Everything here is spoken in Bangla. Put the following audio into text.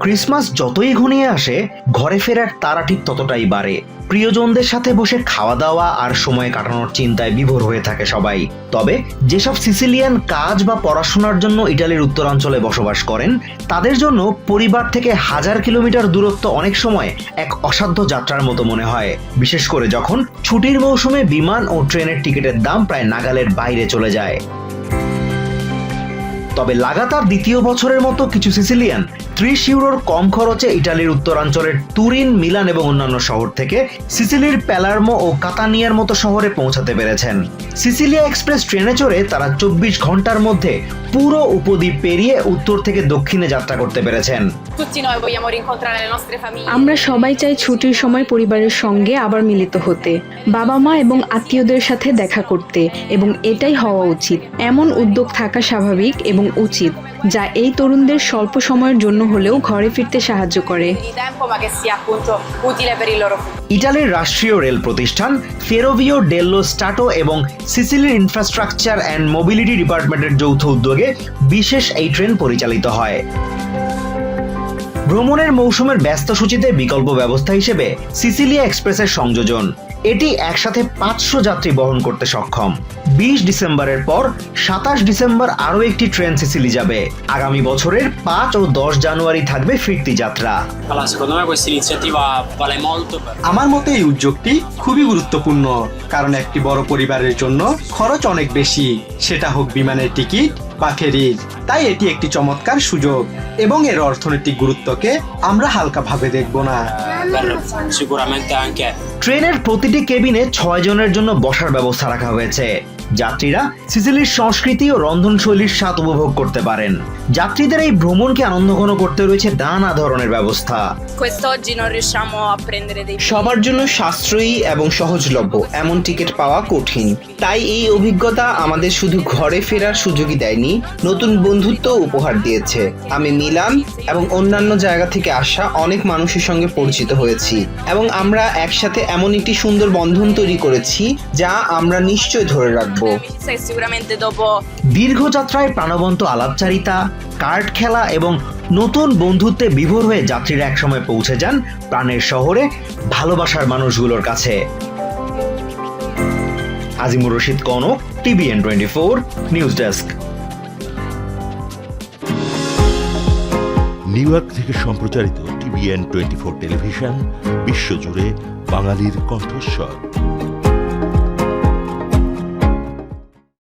ক্রিসমাস যতই ঘনিয়ে আসে, ঘরে ফেরার তারা ঠিক ততটাই বাড়ে। প্রিয়জনদের সাথে বসে খাওয়া দাওয়া আর সময় কাটানোর চিন্তায় বিভোর হয়ে থাকে সবাই। তবে, যেসব সিসিলিয়ান কাজ বা পড়াশোনার জন্য ইটালির উত্তরাঞ্চলে বসবাস করেন, তাদের জন্য পরিবার থেকে হাজার কিলোমিটার দূরত্ব অনেক সময় এক অসাধ্য যাত্রার মতো মনে হয়। বিশেষ করে যখন ছুটির মৌসুমে বিমান ও ট্রেনের টিকিটের দাম প্রায় নাগালের বাইরে চলে যায়। তবে লাগাতার দ্বিতীয় বছরের মতো কিছু সিসিলিয়ান ত্রিশ ইউরোর কম খরচে ইটালির উত্তরাঞ্চলের তুরিন মিলান এবং অন্যান্য শহর থেকে সিসিলির প্যালার্মো ও কাতানিয়ার মতো শহরে পৌঁছাতে পেরেছেন। সিসিলিয়া এক্সপ্রেস ট্রেনে চড়ে তারা চব্বিশ ঘণ্টার মধ্যে পুরো উপদ্বীপ পেরিয়ে উত্তর থেকে দক্ষিণে যাত্রা করতে পেরেছেন. আমরা সবাই চাই ছুটির সময় পরিবারের সঙ্গে আবার মিলিত হতে বাবা মা এবং আত্মীয়দের সাথে দেখা করতে এবং এটাই হওয়া উচিত। এমন উদ্যোগ থাকা স্বাভাবিক এবং উচিত, যা এই তরুণদের স্বল্প সময়ের জন্য হলেও ঘরে ফিরতে সাহায্য করে. ইটালির রাষ্ট্রীয় রেল প্রতিষ্ঠান ফেরোভিও ডেল্লো স্টাটো এবং সিসিলির ইনফ্রাস্ট্রাকচার অ্যান্ড মোবিলিটি ডিপার্টমেন্টের যৌথ উদ্যোগে বিশেষ এই ট্রেন পরিচালিত হয় ভ্রমণের মৌসুমের ব্যস্ত সূচিতে বিকল্প ব্যবস্থা হিসেবে সিসিলিয়া এক্সপ্রেসের সংযোজন এটি একসাথে পাঁচশো যাত্রী বহন করতে সক্ষম। বিশ ডিসেম্বরের পর সাতাশ ডিসেম্বর আরও একটি ট্রেন সিসিলি যাবে। আগামী বছরের পাঁচ ও দশ জানুয়ারি থাকবে ফিরতি যাত্রা। আমার মতে এই উদ্যোগটি খুবই গুরুত্বপূর্ণ কারণ একটি বড় পরিবারের জন্য খরচ অনেক বেশি। সেটা হোক বিমানের টিকিট বা ফেরির তাই এটি একটি চমৎকার সুযোগ এবং এর অর্থনৈতিক গুরুত্বকে আমরা হালকা ভাবে দেখব না। ট্রেনের প্রতিটি কেবিনে ছয় জনের জন্য বসার ব্যবস্থা রাখা হয়েছে। যাত্রীরা সিসিলির সংস্কৃতি ও রন্ধনশৈলীর স্বাদ উপভোগ করতে পারেন। যাত্রীদের এই ভ্রমণকে আনন্দঘন করতে রয়েছে নানা ধরনের ব্যবস্থা। সবার জন্য সাশ্রয়ী এবং সহজলভ্য এমন টিকিট পাওয়া কঠিন। তাই এই অভিজ্ঞতা আমাদের শুধু ঘরে ফেরার সুযোগই দেয়নি নতুন বন্ধুত্ব উপহার দিয়েছে। আমি মিলান এবং অন্যান্য জায়গা থেকে আসা অনেক মানুষের সঙ্গে পরিচিত হয়েছি। এবং আমরা একসাথে এমন একটি সুন্দর বন্ধন তৈরি করেছি যা আমরা নিশ্চয় ধরে রাখব। Sai, sicuramente dopo দীর্ঘ যাত্রায় প্রাণবন্ত আলাপচারিতা কার্ড খেলা এবং নতুন বন্ধুত্বে বিভোর হয়ে যাত্রীরা একসময় পৌঁছে যান প্রাণের শহরে ভালোবাসার মানুষগুলোর কাছে। Azimur Rashid Kanak TVN twenty four news desk New York থেকে সম্প্রচারিত টিভিএন টোয়েন্টি ফোর টেলিভিশন বিশ্বজুড়ে বাঙালির কণ্ঠস্বর।